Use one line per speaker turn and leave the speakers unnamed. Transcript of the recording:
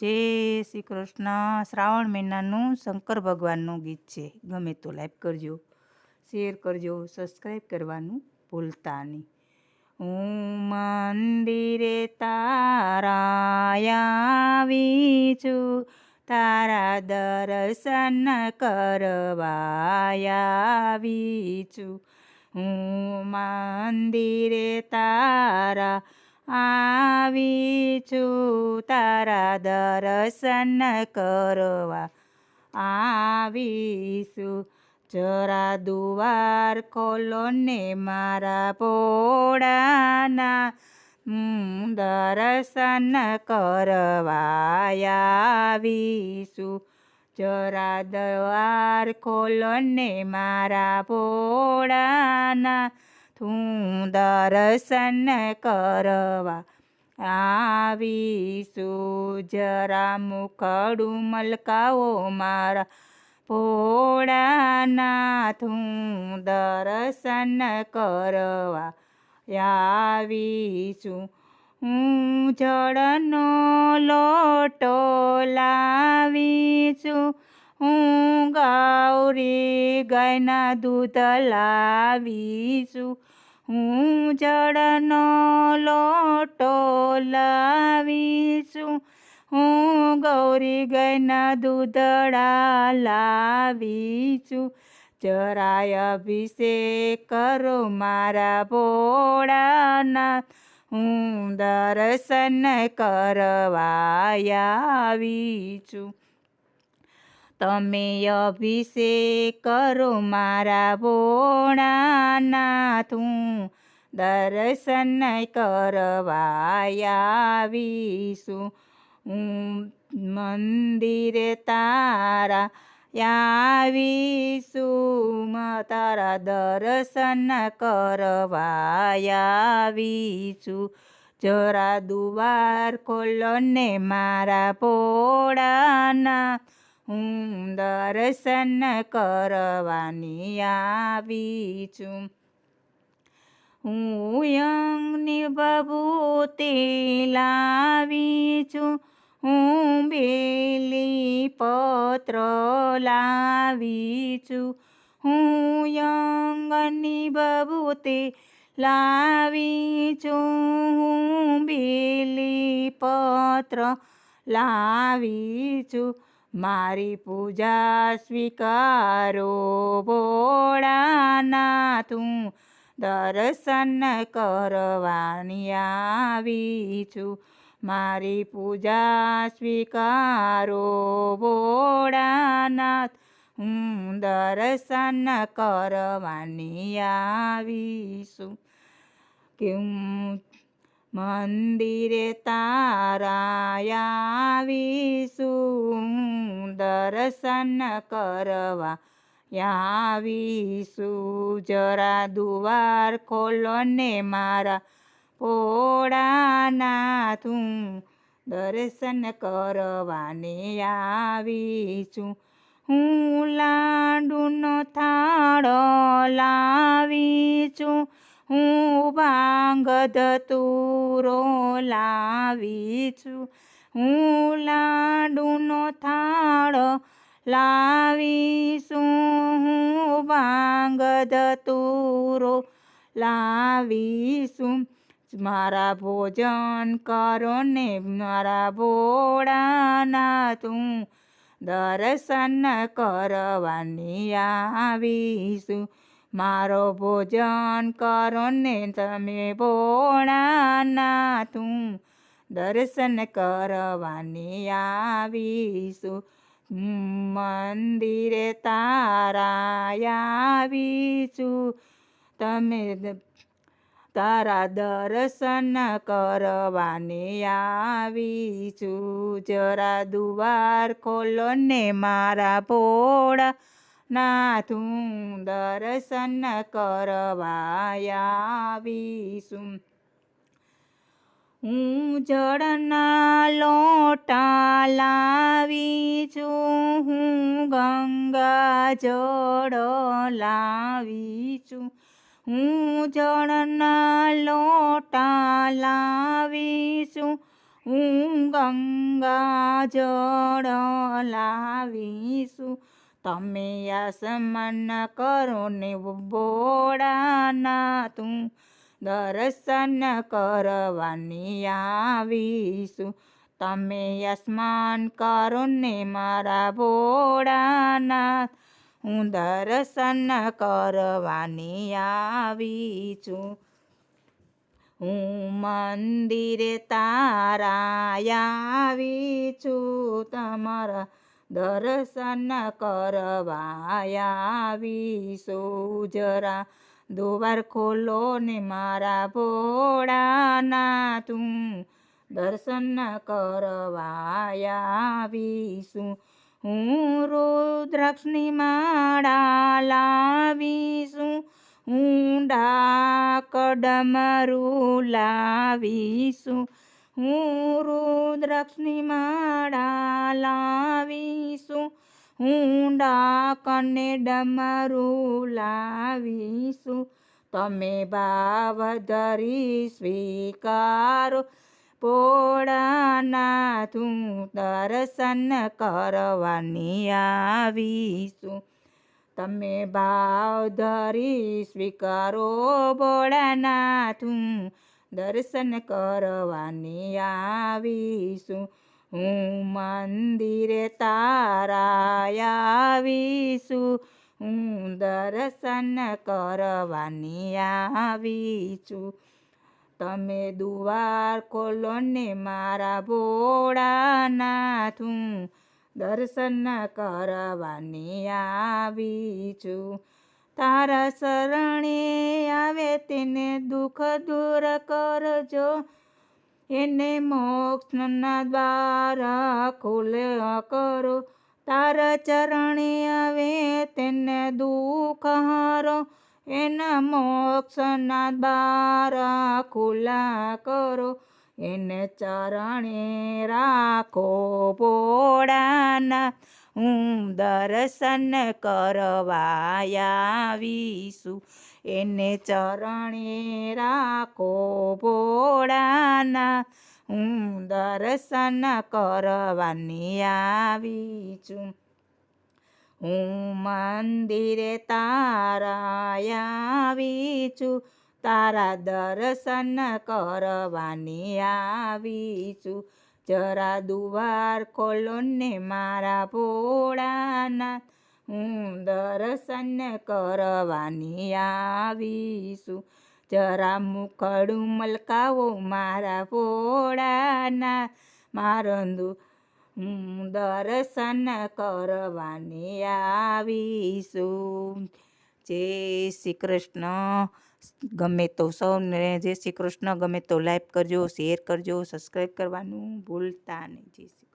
જય શ્રી કૃષ્ણ. શ્રાવણ મહિનાનું શંકર ભગવાનનું ગીત છે. ગમે તો લાઈક કરજો, શેર કરજો, સબસ્ક્રાઈબ કરવાનું ભૂલતા નહીં. હું મંદિરે તારા આવી છું, તારા દર્શન કરવા આવી છું. હું મંદિરે તારા આવી છું તારા દર્શન કરવા. આવીશું. જરા દુવાર ખોલો ને મારા પોળાના દર્શન કરવા આવીશું. જરા દ્વાર ખોલો ને મારા પોળાના તું દર્શન કરવા આવીશું. જરા મુખડું મલકાઓ મારા ભોળાનાથ હું દર્શન કરવા આવીશું. હું જળનો લોટો લાવીશું. હું ગૌરી ગાયના દૂધ લાવીશું. હું જળનો લોટો લાવીશું. હું ગૌરી ગાયના દૂધડા લાવીશું. જરાય અભિષેક કરો મારા ભોળાના. હું દર્શન કરવા આવી છું તમે અભિષેક કરો મારા ભોળાનાથ. દર્શન કરવા હું મંદિરે તારા આવીશું. તારા દર્શન કરવા જરા દુવાર ખોલો ને મારા ભોળાના. હું દર્શન કરવાની આવી છું હું યંગની બબૂતે લાવી છું હું બેલી પત્ર લાવી છું હું યંગની બબૂતે લાવી છું હું બેલી પત્ર લાવી છું મારી પૂજા સ્વીકારો ભોળાનાથ હું દર્શન કરવાની આવી છું. મારી પૂજા સ્વીકારો ભોળાનાથ, હું દર્શન કરવાની આવીશું કે હું મંદિરે તારા આવીશું દર્શન કરવા આવીશું જરા દુવાર ખોલો ને મારા પોળાના તું દર્શન કરવાને આવીશું. હું લાડુનો થાળો લાવી છું હું ભાંગ ધતુરો લાવી છું. હું લાડુનો થાળો લાવીશું. હું ભાંગ ધતુરો લાવીશું. મારા ભોજન કરો ને મારા ભોળાના તું દર્શન કરવાની આવીશું. મારો ભોજન કરો ને તમે ભોળાના તું દર્શન કરવાની આવીશું. મંદિરે તારા આવીશું. તમે તારા દર્શન કરવાને આવીશું. જરા દુવાર ખોલો ને મારા ભોળા નાથું દર્શન કરવાયાવીશું. હું જળના લોટા લાવી છું હું ગંગા જળ લાવી છું હું જળના લોટા લાવી છું હું ગંગા જળ લાવીશું તમે આસમાન કરો ને બોડાના તું દર્શન કરવાની આવીશું. તમે આસમાન કરો ને મારા ભોળાનાથ હું દર્શન કરવાની આવી છું હું મંદિરે તારા આવી છું તમારા દર્શન કરવા આવીશું જરા દુવાર ખોલો ને મારા ભોળાના તું. દર્શન કરવા આવીશું હું રુદ્રાક્ષની માળા લાવીશું. હું ડાકડમરું લાવીશું. હું રુદ્રક્ષની માળા લાવીશું હું ડાકને ડમરું લાવીશું. તમે ભાવ ધરી સ્વીકારો પોળાના તું દર્શન કરવાની આવીશું. તમે ભાવ ધરી સ્વીકારો ભોળાના તું દર્શન કરવાની આવીશું. હું મંદિરે તારા આવીશું. હું દર્શન કરવાની આવી છું તમે દુવાર ખોલો ને મારા ભોળાનાથ. હું દર્શન કરવાની આવી છું તારા શરણે આવે તેને દુઃખ દૂર કરજો. એને મોક્ષના દ્વારા ખુલે કરો. તારા ચરણે આવે તેને દુઃખ હારો. એના મોક્ષના બારા ખુલ્લા કરો. એને ચરણે રાખો ભોળાના. હું દર્શન કરવા આવીશું એને ચરણે રાખો ભોળાના. હું દર્શન કરવાની આવી છું હું મંદિરે તારા આવી છું તારા દર્શન કરવાની આવી છું જરા દુવાર ખોલોને મારા ભોળાના. હું દર્શન કરવાની આવીશું. જરા મુખડું મલકાવો મારા ભોળાના. મારંદુ, હું દર્શન કરવાની આવીશું. જય શ્રી કૃષ્ણ. ગમે તો સૌને જય શ્રી કૃષ્ણ, ગમે તો લાઈક કરજો શેર કરજો સબસ્ક્રાઈબ કરવાનું ભૂલતા નહીં. જય શ્રી